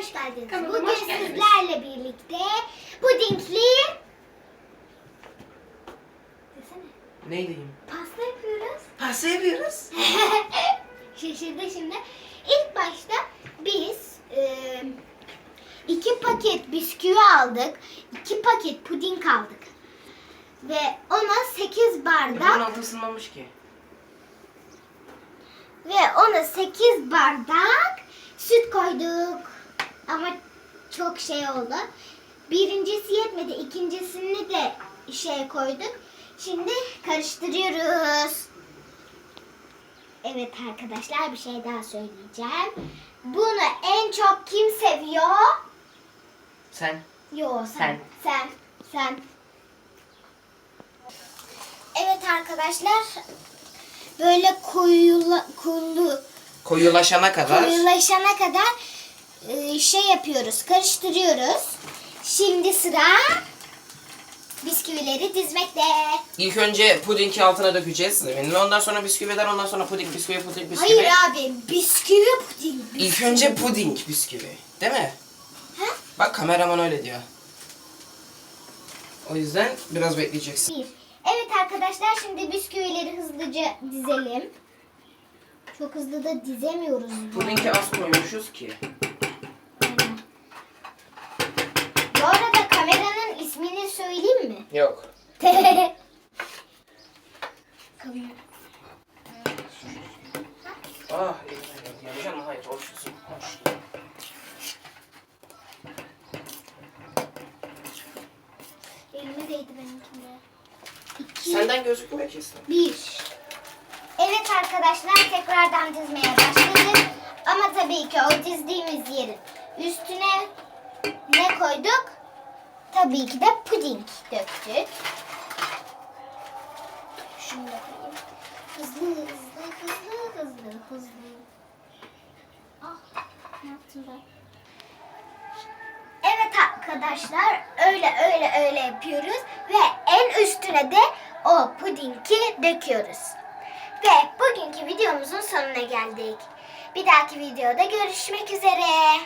hoş geldiniz. Kanalıma Bugün hoş geldiniz. sizlerle birlikte pudingli desene Neyleyim? pasta yapıyoruz. Pasta yapıyoruz. Şaşırdı şimdi. İlk başta biz e, iki paket bisküvi aldık. iki paket puding aldık. Ve ona 8 Bunun bardak altı ısınmamış ki. ve ona 8 bardak süt koyduk. Ama çok şey oldu. Birincisi yetmedi. ikincisini de şey koyduk. Şimdi karıştırıyoruz. Evet arkadaşlar bir şey daha söyleyeceğim. Bunu en çok kim seviyor? Sen. Yo sen. Sen. Sen. Sen. Evet arkadaşlar. Böyle koyula, koyu, Koyulaşana kadar. koyulaşana kadar şey yapıyoruz. Karıştırıyoruz. Şimdi sıra bisküvileri dizmekte. İlk önce pudingi altına dökeceğiz zeminine. Ondan sonra bisküviler, ondan sonra puding, bisküvi, puding, bisküvi. Hayır abi bisküvi puding. İlk bisküvi. önce puding bisküvi. Değil mi? Ha? Bak kameraman öyle diyor. O yüzden biraz bekleyeceksin. Bir. Evet arkadaşlar şimdi bisküvileri hızlıca dizelim. Çok hızlı da dizemiyoruz. Pudingi az koymuşuz ki. Yok. Kamera. Ah. Yapacağım mı? Hayır, oluşsun. Oluşsun. Elime değdi benimkinde. İki. Senden gözükmüyor kesin. Bir. Evet arkadaşlar tekrardan dizmeye başladık. Ama tabii ki o dizdiğimiz yerin üstüne ne koyduk? Tabii ki de puding döktük. Şunu da koyayım. Hızlı hızlı hızlı hızlı hızlı. Ah ne yaptım ben? Evet arkadaşlar öyle öyle öyle yapıyoruz ve en üstüne de o pudingi döküyoruz. Ve bugünkü videomuzun sonuna geldik. Bir dahaki videoda görüşmek üzere.